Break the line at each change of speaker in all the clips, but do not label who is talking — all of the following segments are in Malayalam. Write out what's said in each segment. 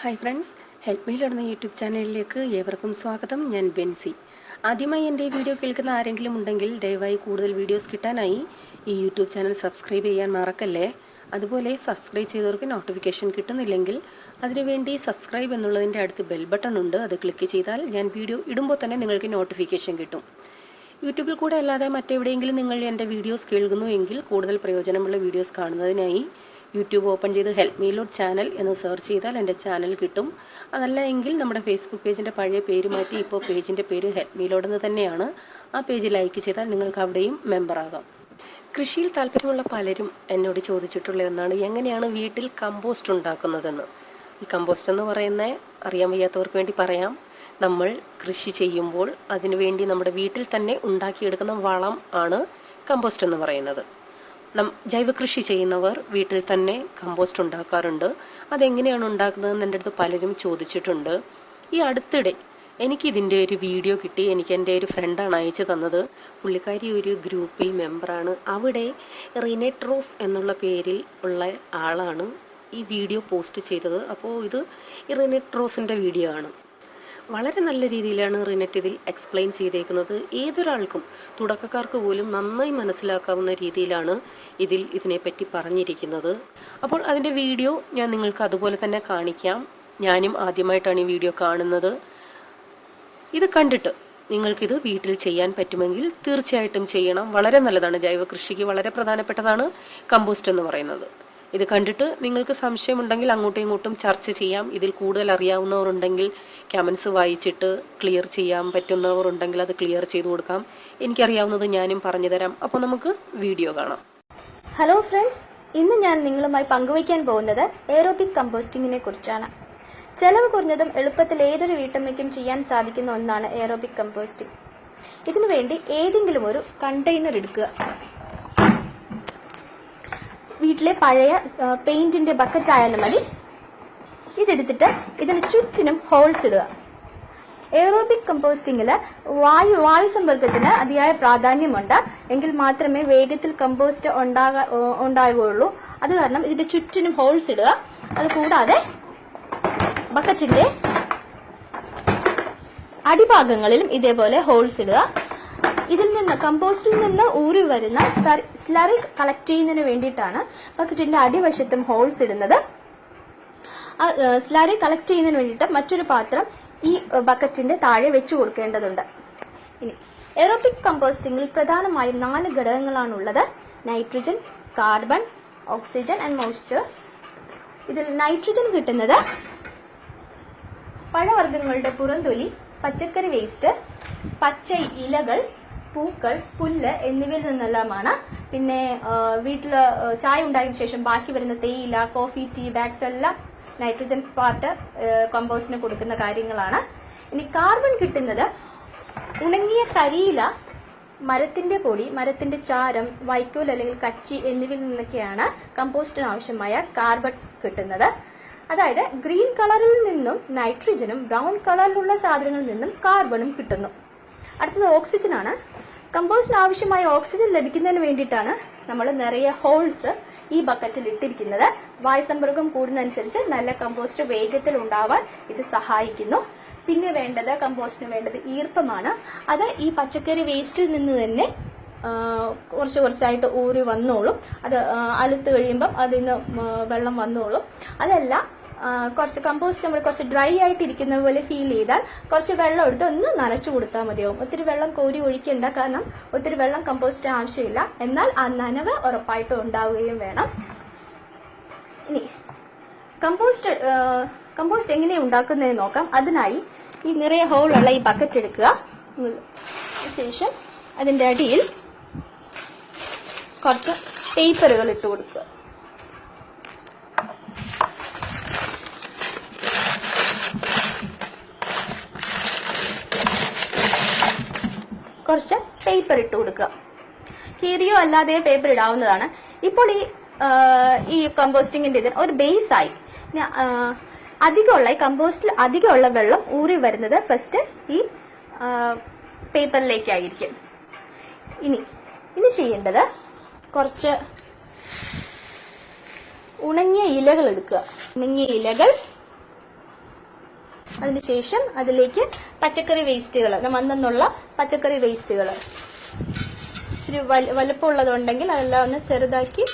ഹായ് ഫ്രണ്ട്സ് ഹെൽപ്പ് മീൽ എന്ന യൂട്യൂബ് ചാനലിലേക്ക് ഏവർക്കും സ്വാഗതം. ഞാൻ ബെൻസി. ആദ്യമായി എന്റെ വീഡിയോ കേൾക്കുന്ന ആരെങ്കിലും ഉണ്ടെങ്കിൽ ദയവായി കൂടുതൽ വീഡിയോസ് കിട്ടാനായി ഈ യൂട്യൂബ് ചാനൽ സബ്സ്ക്രൈബ് ചെയ്യാൻ മറക്കല്ലേ? അതുപോലെ സബ്സ്ക്രൈബ് ചെയ്തവർക്ക് നോട്ടിഫിക്കേഷൻ കിട്ടുന്നില്ലെങ്കിൽ അതിനുവേണ്ടി സബ്സ്ക്രൈബ് എന്നുള്ളതിന്റെ അടുത്ത് ബെൽ ബട്ടൺ ഉണ്ട്. അത് ക്ലിക്ക് ചെയ്താൽ ഞാൻ വീഡിയോ ഇടുമ്പോൾ തന്നെ നിങ്ങൾക്ക് നോട്ടിഫിക്കേഷൻ കിട്ടും. യൂട്യൂബിൽ കൂടെ അല്ലാതെ മറ്റെവിടെയെങ്കിലും നിങ്ങൾ എന്റെ വീഡിയോസ് കേൾക്കുന്നു എങ്കിൽ കൂടുതൽ പ്രയോജനമുള്ള വീഡിയോസ് കാണുന്നതിനായി യൂട്യൂബ് ഓപ്പൺ ചെയ്ത് ഹെൽപ്പ് മീലോഡ് ചാനൽ എന്ന് സെർച്ച് ചെയ്താൽ എന്റെ ചാനൽ കിട്ടും. അതല്ല എങ്കിൽ നമ്മുടെ ഫേസ്ബുക്ക് പേജിന്റെ പഴയ പേര് മാറ്റി ഇപ്പോൾ പേജിന്റെ പേര് ഹെൽപ്പ് മീലോഡ് എന്ന് തന്നെയാണ്. ആ പേജ് ലൈക്ക് ചെയ്താൽ നിങ്ങൾക്ക് അവിടെയും മെമ്പറാകാം കൃഷിയിൽ താല്പര്യമുള്ള പലരും എന്നോട് ചോദിച്ചിട്ടുള്ള ഒന്നാണ് എങ്ങനെയാണ് വീട്ടിൽ കമ്പോസ്റ്റ് ഉണ്ടാക്കുന്നതെന്ന്? ഈ കമ്പോസ്റ്റ് എന്ന് പറയുന്ന അറിയാൻ വയ്യാത്തവർക്ക് വേണ്ടി പറയാം. നമ്മൾ കൃഷി ചെയ്യുമ്പോൾ അതിനുവേണ്ടി നമ്മുടെ വീട്ടിൽ തന്നെ ഉണ്ടാക്കിയെടുക്കുന്ന വളം ആണ് കമ്പോസ്റ്റ് എന്ന് പറയുന്നത്. ജൈവ കൃഷി ചെയ്യുന്നവർ വീട്ടിൽ തന്നെ കമ്പോസ്റ്റ് ഉണ്ടാക്കാറുണ്ട്. അതെങ്ങനെയാണ് ഉണ്ടാക്കുന്നതെന്ന് എന്റെ അടുത്ത് പലരും ചോദിച്ചിട്ടുണ്ട്. ഈ അടുത്തിടെ എനിക്കിതിന്റെ ഒരു വീഡിയോ കിട്ടി. എനിക്ക് എന്റെ ഒരു ഫ്രണ്ടാണ് അയച്ചു തന്നത്. പുള്ളിക്കാരി ഒരു ഗ്രൂപ്പിൽ മെമ്പറാണ്. അവിടെ റിനെട്രോസ് എന്നുള്ള പേരിൽ ഉള്ള ആളാണ് ഈ വീഡിയോ പോസ്റ്റ് ചെയ്തത്. അപ്പോൾ ഇത് റിനെട്രോസിന്റെ വീഡിയോ ആണ്. വളരെ നല്ല രീതിയിലാണ് റിനെറ്റ് ഇതിൽ എക്സ്പ്ലെയിൻ ചെയ്തേക്കുന്നത്. ഏതൊരാൾക്കും തുടക്കക്കാർക്ക് പോലും നന്നായി മനസ്സിലാക്കാവുന്ന രീതിയിലാണ് ഇതിൽ ഇതിനെപ്പറ്റി പറഞ്ഞിരിക്കുന്നത്. അപ്പോൾ അതിന്റെ വീഡിയോ ഞാൻ നിങ്ങൾക്ക് അതുപോലെ തന്നെ കാണിക്കാം. ഞാനും ആദ്യമായിട്ടാണ് ഈ വീഡിയോ കാണുന്നത്. ഇത് കണ്ടിട്ട് നിങ്ങൾക്കിത് വീട്ടിൽ ചെയ്യാൻ പറ്റുമെങ്കിൽ തീർച്ചയായിട്ടും ചെയ്യണം. വളരെ നല്ലതാണ്. ജൈവ കൃഷിക്ക് വളരെ പ്രധാനപ്പെട്ടതാണ് കമ്പോസ്റ്റ് എന്ന് പറയുന്നത്. ഇത് കണ്ടിട്ട് നിങ്ങൾക്ക് സംശയമുണ്ടെങ്കിൽ അങ്ങോട്ടും ഇങ്ങോട്ടും ചർച്ച ചെയ്യാം. ഇതിൽ കൂടുതൽ അറിയാവുന്നവർ ഉണ്ടെങ്കിൽ കമൻസ് വായിച്ചിട്ട് ക്ലിയർ ചെയ്യാൻ പറ്റുന്നവർ ഉണ്ടെങ്കിൽ അത് ക്ലിയർ ചെയ്തു കൊടുക്കാം. എനിക്കറിയാവുന്നത് ഞാനും പറഞ്ഞുതരാം അപ്പോൾ നമുക്ക് വീഡിയോ കാണാം.
ഹലോ ഫ്രണ്ട്സ് ഇന്ന് ഞാൻ നിങ്ങളുമായി പങ്കുവയ്ക്കാൻ പോകുന്നത് എയറോബിക് കമ്പോസ്റ്റിങ്ങിനെ കുറിച്ചാണ്. ചെലവ് കുറഞ്ഞതും എളുപ്പത്തിൽ ഏതൊരു വീട്ടമ്മയ്ക്കും ചെയ്യാൻ സാധിക്കുന്ന ഒന്നാണ് എയറോബിക് കമ്പോസ്റ്റിംഗ് ഇതിനു വേണ്ടി ഏതെങ്കിലും ഒരു കണ്ടെയ്നർ എടുക്കുക. വീട്ടിലെ പഴയ പെയിന്റിന്റെ ബക്കറ്റ് ആയാലും മതി. ഇതെടുത്തിട്ട് ഇതിന് ചുറ്റിനും ഹോൾസ് ഇടുക. എയറോബിക് കമ്പോസ്റ്റിംഗിൽ വായു വായു സമ്പർക്കത്തിന് അതിയായ പ്രാധാന്യമുണ്ട്. എങ്കിൽ മാത്രമേ വേഗത്തിൽ കമ്പോസ്റ്റ് ഉണ്ടാകാ ഉണ്ടാകുകയുള്ളൂ അത് കാരണം ഇതിന്റെ ചുറ്റിനും ഹോൾസ് ഇടുക. അത് കൂടാതെ ബക്കറ്റിന്റെ അടിഭാഗങ്ങളിലും ഇതേപോലെ ഹോൾസ് ഇടുക. ഇതിൽ നിന്ന് കമ്പോസ്റ്റിൽ നിന്ന് ഊറി വരുന്ന സ്ലറി കളക്ട് ചെയ്യുന്നതിന് വേണ്ടിയിട്ടാണ് ബക്കറ്റിന്റെ അടിവശത്തും ഹോൾസ് ഇടുന്നത്. സ്ലറി കളക്ട് ചെയ്യുന്നതിന് വേണ്ടിയിട്ട് മറ്റൊരു പാത്രം ഈ ബക്കറ്റിന്റെ താഴെ വെച്ചു കൊടുക്കേണ്ടതുണ്ട്. ഇനി എറോബിക് കമ്പോസ്റ്റിംഗിൽ പ്രധാനമായും നാല് ഘടകങ്ങളാണുള്ളത്. Nitrogen carbon oxygen and moisture ഇതിൽ നൈട്രജൻ കിട്ടുന്നത് പഴവർഗങ്ങളുടെ പുറന്തൊലി പച്ചക്കറി വേസ്റ്റ് പച്ച ഇലകൾ പൂക്കൾ പുല്ല് എന്നിവയിൽ നിന്നെല്ലാമാണ്. പിന്നെ വീട്ടിൽ ചായ ഉണ്ടായതിനു ശേഷം ബാക്കി വരുന്ന തേയില കോഫി ടീ ബാഗ്സ് എല്ലാം നൈട്രജൻ പാർട്ട് കമ്പോസ്റ്റിന് കൊടുക്കുന്ന കാര്യങ്ങളാണ്. ഇനി കാർബൺ കിട്ടുന്നത് ഉണങ്ങിയ കരിയില മരത്തിന്റെ പൊടി മരത്തിന്റെ ചാരം വൈക്കോൽ അല്ലെങ്കിൽ കച്ചി എന്നിവയിൽ നിന്നൊക്കെയാണ് കമ്പോസ്റ്റിന് ആവശ്യമായ കാർബൺ കിട്ടുന്നത്. അതായത് ഗ്രീൻ കളറിൽ നിന്നും നൈട്രജനും ബ്രൗൺ കളറിലുള്ള സാധനങ്ങളിൽ നിന്നും കാർബണും കിട്ടുന്നു. അടുത്തത് ഓക്സിജൻ ആണ്. കമ്പോസ്റ്റിന് ആവശ്യമായ ഓക്സിജൻ ലഭിക്കുന്നതിന് വേണ്ടിയിട്ടാണ് നമ്മൾ നിറയെ ഹോൾസ് ഈ ബക്കറ്റിൽ ഇട്ടിരിക്കുന്നത്. വായുസമ്പർക്കം കൂടുന്നതനുസരിച്ച് നല്ല കമ്പോസ്റ്റ് വേഗത്തിൽ ഉണ്ടാവാൻ ഇത് സഹായിക്കുന്നു. പിന്നെ വേണ്ടത് കമ്പോസ്റ്റിന് വേണ്ടത് ഈർപ്പമാണ്. അത് ഈ പച്ചക്കറി വേസ്റ്റിൽ നിന്ന് തന്നെ കുറച്ച് കുറച്ചായിട്ട് ഊറി വന്നോളും. അത് അലുത്ത് കഴിയുമ്പം അതിൽ നിന്ന് വെള്ളം വന്നോളും. അതല്ല കുറച്ച് കമ്പോസ്റ്റ് നമ്മൾ കുറച്ച് ഡ്രൈ ആയിട്ട് ഇരിക്കുന്ന പോലെ ഫീൽ ചെയ്താൽ കുറച്ച് വെള്ളം എടുത്ത് ഒന്ന് നനച്ചു കൊടുത്താൽ മതിയാവും. ഒത്തിരി വെള്ളം കോരി ഒഴിക്കണ്ട. കാരണം ഒത്തിരി വെള്ളം കമ്പോസ്റ്റ് ആവശ്യമില്ല. എന്നാൽ ആ നനവ് ഉറപ്പായിട്ടും ഉണ്ടാവുകയും വേണം. ഇനി കമ്പോസ്റ്റ് കമ്പോസ്റ്റ് എങ്ങനെ ഉണ്ടാക്കുന്നതെന്ന് നോക്കാം. അതിനായി ഈ നിറയെ ഹോളുള്ള ഈ ബക്കറ്റ് എടുക്കുക. ശേഷം അതിന്റെ അടിയിൽ കുറച്ച് പേപ്പറുകൾ ഇട്ട് കൊടുക്കുക. കുറച്ച് പേപ്പർ ഇട്ട് കൊടുക്കുക. കീറിയോ അല്ലാതെ പേപ്പർ ഇടാവുന്നതാണ്. ഇപ്പോൾ ഈ ഈ കമ്പോസ്റ്റിങ്ങിന്റെ ഇതിന് ഒരു ബേസ് ആയി. ഇനി, അധികമുള്ള ഈ കമ്പോസ്റ്റിൽ അധികമുള്ള വെള്ളം ഊറി വരുന്നത് ഫസ്റ്റ് ഈ പേപ്പറിലേക്കായിരിക്കും ഇനി ഇനി ചെയ്യേണ്ടത് കുറച്ച് ഉണങ്ങിയ ഇലകൾ എടുക്കുക. ഉണങ്ങിയ ഇലകൾ. അതിനുശേഷം അതിലേക്ക് പച്ചക്കറി വേസ്റ്റുകൾ വന്നെന്നുള്ള പച്ചക്കറി വേസ്റ്റുകൾ. ഇച്ചിരി വല- വലുപ്പമുള്ളതുണ്ടെങ്കിൽ അതെല്ലാം ഒന്ന് ചെറുതാക്കി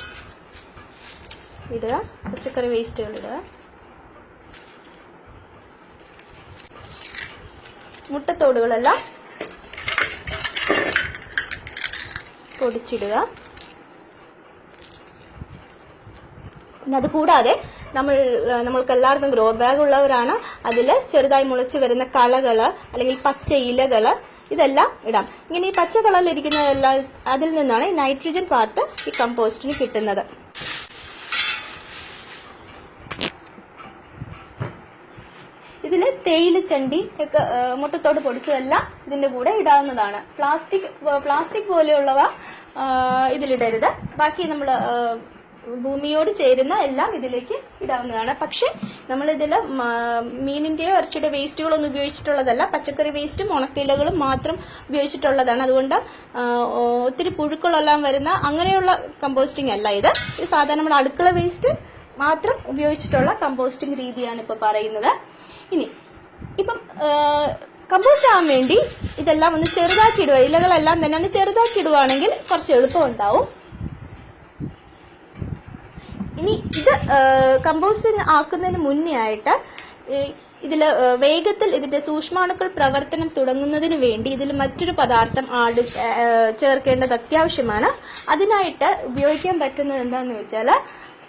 ഇടുക. പച്ചക്കറി വേസ്റ്റുകൾ ഇടുക. മുട്ടത്തോടുകളെല്ലാം പൊടിച്ചിടുക. പിന്നെ അത് കൂടാതെ നമ്മൾ നമ്മൾക്ക് എല്ലാവർക്കും ഗ്രോ ബാഗ് ഉള്ളവരാണ് അതിൽ ചെറുതായി മുളച്ച് വരുന്ന കളകൾ അല്ലെങ്കിൽ പച്ച ഇലകൾ ഇതെല്ലാം ഇടാം. ഇങ്ങനെ ഈ പച്ച കളറിലിരിക്കുന്നതെല്ലാം അതിൽ നിന്നാണ് നൈട്രജൻ പാർട്ട് ഈ കമ്പോസ്റ്റിന് കിട്ടുന്നത്. ഇതിൽ തേയില ചണ്ടി ഒക്കെ മുട്ടത്തോട് പൊടിച്ചതെല്ലാം ഇതിന്റെ കൂടെ ഇടാവുന്നതാണ്. Plastic plastic പോലെയുള്ളവ ഇതിലിടരുത്. ബാക്കി നമ്മൾ ഭൂമിയോട് ചേരുന്ന എല്ലാം ഇതിലേക്ക് ഇടാവുന്നതാണ്. പക്ഷെ നമ്മൾ ഇതിൽ മീനിന്റെയോ ഇറച്ചിയുടെ വേസ്റ്റുകളൊന്നും ഉപയോഗിച്ചിട്ടുള്ളതല്ല. പച്ചക്കറി വേസ്റ്റും ഉണക്കിലകളും മാത്രം ഉപയോഗിച്ചിട്ടുള്ളതാണ്. അതുകൊണ്ട് ഒത്തിരി പുഴുക്കളെല്ലാം വരുന്ന അങ്ങനെയുള്ള കമ്പോസ്റ്റിംഗ് അല്ല ഇത്. സാധാരണ നമ്മുടെ അടുക്കള വേസ്റ്റ് മാത്രം ഉപയോഗിച്ചിട്ടുള്ള കമ്പോസ്റ്റിംഗ് രീതിയാണ് ഇപ്പോൾ പറയുന്നത്. ഇനി ഇപ്പം കമ്പോസ്റ്റ് ആവാൻ വേണ്ടി ഇതെല്ലാം ഒന്ന് ചെറുതാക്കി ഇടുക. ഇലകളെല്ലാം തന്നെ ഒന്ന് ചെറുതാക്കി ഇടുവാണെങ്കിൽ കുറച്ച് എളുപ്പം ഉണ്ടാവും. ഇനി ഇത് കമ്പോസ്റ്റിംഗ് ആക്കുന്നതിന് മുന്നേ ആയിട്ട് ഇതിൽ വേഗത്തിൽ ഇതിന്റെ സൂക്ഷ്മാണുക്കൾ പ്രവർത്തനം തുടങ്ങുന്നതിന് വേണ്ടി ഇതിൽ മറ്റൊരു പദാർത്ഥം ആഡ് ചേർക്കേണ്ടത് അത്യാവശ്യമാണ്. അതിനായിട്ട് ഉപയോഗിക്കാൻ പറ്റുന്നത് എന്താണെന്ന് വെച്ചാൽ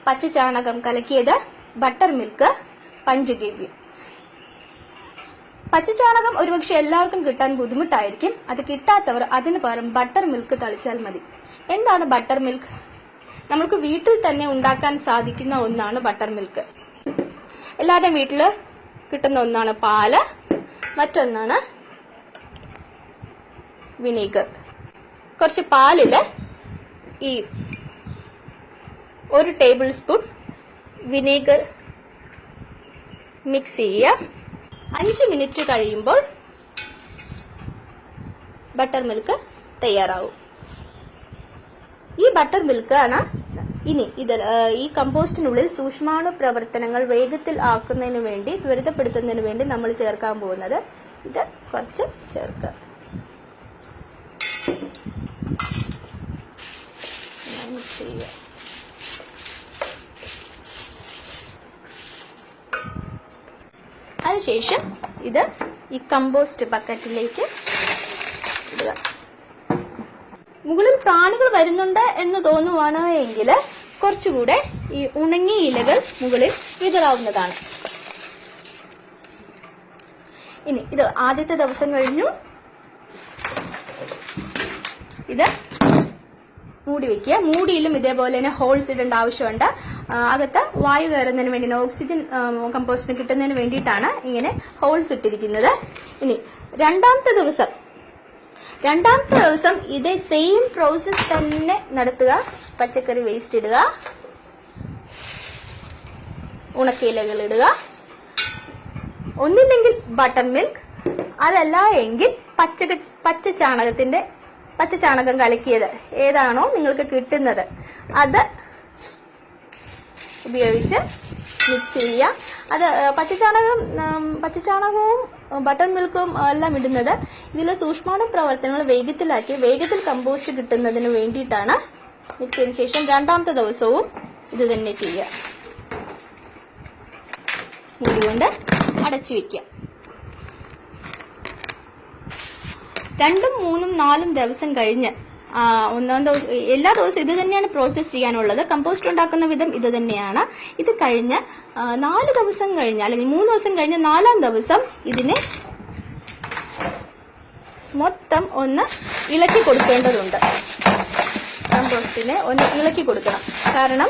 പച്ചചാണകം കലക്കിയത് ബട്ടർ മിൽക്ക് പഞ്ചഗവ്യം പച്ചചാണകം ഒരുപക്ഷെ എല്ലാവർക്കും കിട്ടാൻ ബുദ്ധിമുട്ടായിരിക്കും. അത് കിട്ടാത്തവർ അതിന് പകരം ബട്ടർ മിൽക്ക് തളിച്ചാൽ മതി. എന്താണ് ബട്ടർ മിൽക്ക്? നമുക്ക് വീട്ടിൽ തന്നെ ഉണ്ടാക്കാൻ സാധിക്കുന്ന ഒന്നാണ് ബട്ടർ മിൽക്ക് എല്ലാവരുടെയും വീട്ടിൽ കിട്ടുന്ന ഒന്നാണ് പാൽ മറ്റൊന്നാണ് വിനീഗർ കുറച്ച് പാലിൽ ഈ ഒരു ടേബിൾ സ്പൂൺ വിനീഗർ മിക്സ് ചെയ്യുക. അഞ്ച് മിനിറ്റ് കഴിയുമ്പോൾ ബട്ടർ മിൽക്ക് തയ്യാറാവും. ഈ ബട്ടർ മിൽക്ക് ആണ് ഇനി ഇത് ഈ കമ്പോസ്റ്റിനുള്ളിൽ സൂക്ഷ്മാണു പ്രവർത്തനങ്ങൾ വേഗത്തിൽ ആക്കുന്നതിന് വേണ്ടി ത്വരിതപ്പെടുത്തുന്നതിന് വേണ്ടി നമ്മൾ ചേർക്കാൻ പോകുന്നത്. ഇത് കുറച്ച് ചേർക്കുക. അതിനുശേഷം ഇത് ഈ കമ്പോസ്റ്റ് ബക്കറ്റിലേക്ക് ഇടുക. മുകളിൽ പ്രാണികൾ വരുന്നുണ്ട് എന്ന് തോന്നുവാണ് എങ്കിൽ കുറച്ചുകൂടെ ഈ ഉണങ്ങിയ ഇലകൾ മുകളിൽ വിതറാവുന്നതാണ്. ഇനി ഇത് ആദ്യത്തെ ദിവസം കഴിഞ്ഞു. ഇത് മൂടി വെക്കുക. മൂടിയിലും ഇതേപോലെ തന്നെ ഹോൾസ് ഇടേണ്ട ആവശ്യമുണ്ട്. അകത്ത് വായു കയറുന്നതിന് വേണ്ടി ഓക്സിജൻ കമ്പോസ്റ്റിന് കിട്ടുന്നതിന് വേണ്ടിയിട്ടാണ് ഇങ്ങനെ ഹോൾസ് ഇട്ടിരിക്കുന്നത്. ഇനി രണ്ടാമത്തെ ദിവസം രണ്ടാമത്തെ ദിവസം ഇതേ സെയിം പ്രോസസ് തന്നെ നടത്തുക. പച്ചക്കറി വേസ്റ്റ് ഇടുക. ഉണക്കയിലകൾ ഇടുക. ഒന്നില്ലെങ്കിൽ ബട്ടർ മിൽക്ക് അതല്ല എങ്കിൽ പച്ച പച്ച ചാണകത്തിന്റെ പച്ച ചാണകം കലക്കിയത് ഏതാണോ നിങ്ങൾക്ക് കിട്ടുന്നത്. അത് ഉപയോഗിച്ച് മിക്സ് ചെയ്യുക. അത് പച്ച ഉം, ബട്ടർ മിൽക്കും എല്ലാം ഇടുന്നത്. ഇതിലെ സൂക്ഷ്മാണു പ്രവർത്തനങ്ങൾ വേഗത്തിലാക്കി വേഗത്തിൽ കമ്പോസ്റ്റ് കിട്ടുന്നതിന് വേണ്ടിയിട്ടാണ് മിക്സ് ചെയ്തതിനു ശേഷം രണ്ടാമത്തെ ദിവസവും ഇത് തന്നെ ചെയ്യുക. മുടികൊണ്ട് അടച്ചു വെക്കുക. രണ്ടും മൂന്നും നാലും ദിവസം കഴിഞ്ഞ് ഒന്നാം ദിവസം എല്ലാ ദിവസവും ഇത് തന്നെയാണ് പ്രോസസ്സ് ചെയ്യാനുള്ളത്. കമ്പോസ്റ്റ് ഉണ്ടാക്കുന്ന വിധം ഇത് തന്നെയാണ്. ഇത് കഴിഞ്ഞ് നാല് ദിവസം കഴിഞ്ഞ് അല്ലെങ്കിൽ മൂന്ന് ദിവസം കഴിഞ്ഞ് നാലാം ദിവസം ഇതിനെ മൊത്തം ഒന്ന് ഇളക്കി കൊടുക്കേണ്ടതുണ്ട്. കമ്പോസ്റ്റിനെ ഒന്ന് ഇളക്കി കൊടുക്കണം. കാരണം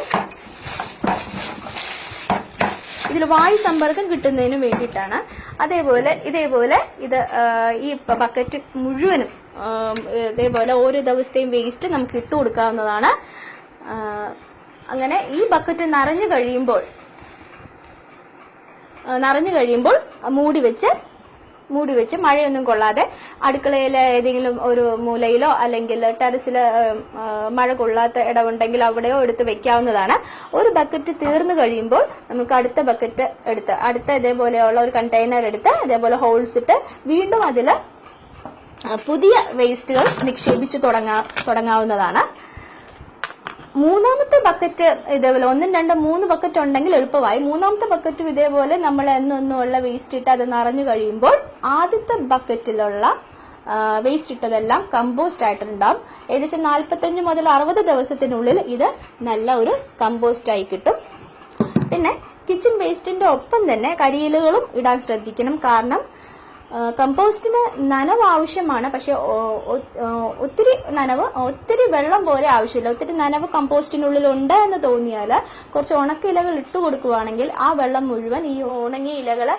ഇതിൽ വായു സമ്പർക്കം കിട്ടുന്നതിന് വേണ്ടിയിട്ടാണ്. അതേപോലെ ഇതേപോലെ ഇത് ഈ ബക്കറ്റ് മുഴുവനും ഇതേപോലെ ഓരോ ദിവസത്തെയും വേസ്റ്റ് നമുക്ക് ഇട്ട് കൊടുക്കാവുന്നതാണ്. അങ്ങനെ ഈ ബക്കറ്റ് നിറഞ്ഞു കഴിയുമ്പോൾ നിറഞ്ഞു കഴിയുമ്പോൾ മൂടി വെച്ച് മൂടി വെച്ച് മഴയൊന്നും കൊള്ളാതെ അടുക്കളയിലെ ഏതെങ്കിലും ഒരു മൂലയിലോ അല്ലെങ്കിൽ ടെറസിൽ മഴ കൊള്ളാത്ത ഇടമുണ്ടെങ്കിൽ അവിടെയോ എടുത്ത് വെക്കാവുന്നതാണ്. ഒരു ബക്കറ്റ് തീർന്നു കഴിയുമ്പോൾ നമുക്ക് അടുത്ത ബക്കറ്റ് എടുത്ത് അടുത്ത ഇതേപോലെയുള്ള ഒരു കണ്ടെയ്നർ എടുത്ത് അതേപോലെ ഹോൾസ് ഇട്ട് വീണ്ടും അതിൽ പുതിയ വേസ്റ്റുകൾ നിക്ഷേപിച്ചു തുടങ്ങാ തുടങ്ങാവുന്നതാണ്. മൂന്നാമത്തെ ബക്കറ്റ് ഇതേപോലെ ഒന്നും രണ്ടും മൂന്ന് ബക്കറ്റ് ഉണ്ടെങ്കിൽ എളുപ്പമായി. മൂന്നാമത്തെ ബക്കറ്റും ഇതേപോലെ നമ്മൾ എന്നൊന്നുമുള്ള വേസ്റ്റ് ഇട്ട് അത് നിറഞ്ഞു കഴിയുമ്പോൾ ആദ്യത്തെ ബക്കറ്റിലുള്ള വേസ്റ്റ് ഇട്ടതെല്ലാം കമ്പോസ്റ്റ് ആയിട്ടുണ്ടാവും. ഏകദേശം നാൽപ്പത്തഞ്ച് മുതൽ അറുപത് ദിവസത്തിനുള്ളിൽ ഇത് നല്ല ഒരു കമ്പോസ്റ്റ് ആയി കിട്ടും. പിന്നെ കിച്ചൺ വേസ്റ്റിന്റെ ഒപ്പം തന്നെ കരിയിലുകളും ഇടാൻ ശ്രദ്ധിക്കണം. കാരണം കമ്പോസ്റ്റിന് നനവ് ആവശ്യമാണ്. പക്ഷെ ഒത്തിരി നനവ് ഒത്തിരി വെള്ളം പോലെ ആവശ്യമില്ല. ഒത്തിരി നനവ് കമ്പോസ്റ്റിനുള്ളിൽ ഉണ്ട് എന്ന് തോന്നിയാൽ കുറച്ച് ഉണക്ക ഇലകൾ ഇട്ട് കൊടുക്കുവാണെങ്കിൽ ആ വെള്ളം മുഴുവൻ ഈ ഉണങ്ങിയ ഇലകൾ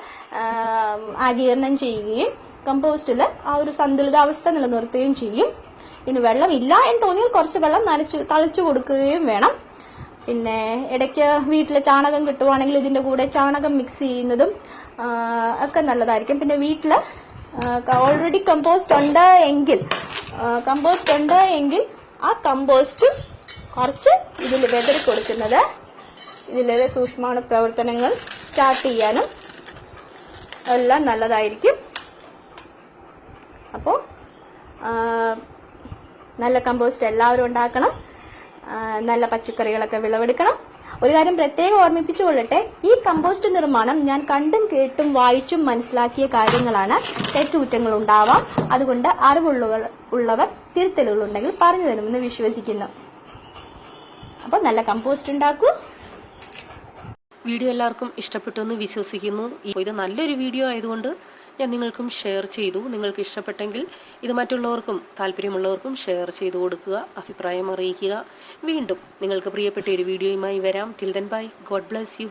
ആഗീരണം ചെയ്യുകയും കമ്പോസ്റ്റിൽ ആ ഒരു സന്തുലിതാവസ്ഥ നിലനിർത്തുകയും ചെയ്യും. ഇനി വെള്ളം ഇല്ല എന്ന് തോന്നിയാൽ കുറച്ച് വെള്ളം നനച്ചു തളിച്ചു കൊടുക്കുകയും വേണം. പിന്നെ ഇടയ്ക്ക് വീട്ടിൽ ചാണകം കിട്ടുവാണെങ്കിൽ ഇതിന്റെ കൂടെ ചാണകം മിക്സ് ചെയ്യുന്നതും ഒക്കെ നല്ലതായിരിക്കും. പിന്നെ വീട്ടിൽ ഓൾറെഡി കമ്പോസ്റ്റ് ഉണ്ട് എങ്കിൽ കമ്പോസ്റ്റ് ഉണ്ട് എങ്കിൽ ആ കമ്പോസ്റ്റ് കുറച്ച് ഇതിൽ വെതറി കൊടുക്കുന്നത്. ഇതിലെ സൂക്ഷ്മാണു പ്രവർത്തനങ്ങൾ സ്റ്റാർട്ട് ചെയ്യാനും എല്ലാം നല്ലതായിരിക്കും. അപ്പോൾ നല്ല കമ്പോസ്റ്റ് എല്ലാവരും ഉണ്ടാക്കണം. നല്ല പച്ചക്കറികളൊക്കെ വിളവെടുക്കണം. ഒരു കാര്യം പ്രത്യേകം ഓർമ്മിപ്പിച്ചു കൊള്ളട്ടെ ഈ കമ്പോസ്റ്റ് നിർമ്മാണം ഞാൻ കണ്ടും കേട്ടും വായിച്ചും മനസ്സിലാക്കിയ കാര്യങ്ങളാണ് തെറ്റുകുറ്റങ്ങൾ ഉണ്ടാവാം. അതുകൊണ്ട് അറിവുള്ളവർ ഉള്ളവർ തിരുത്തലുകൾ ഉണ്ടെങ്കിൽ പറഞ്ഞു തരുമെന്ന് വിശ്വസിക്കുന്നു. അപ്പോൾ നല്ല കമ്പോസ്റ്റ് ഉണ്ടാക്കൂ.
വീഡിയോ എല്ലാവർക്കും ഇഷ്ടപ്പെട്ടു എന്ന് വിശ്വസിക്കുന്നു. ഇത് നല്ലൊരു വീഡിയോ ആയതുകൊണ്ട് ഞാൻ നിങ്ങൾക്കും ഷെയർ ചെയ്തു. നിങ്ങൾക്ക് ഇഷ്ടപ്പെട്ടെങ്കിൽ ഇത് മറ്റുള്ളവർക്കും താല്പര്യമുള്ളവർക്കും ഷെയർ ചെയ്തു കൊടുക്കുക അഭിപ്രായം അറിയിക്കുക. വീണ്ടും നിങ്ങൾക്ക് പ്രിയപ്പെട്ട ഒരു വീഡിയോയുമായി വരാം. Till then bye God bless you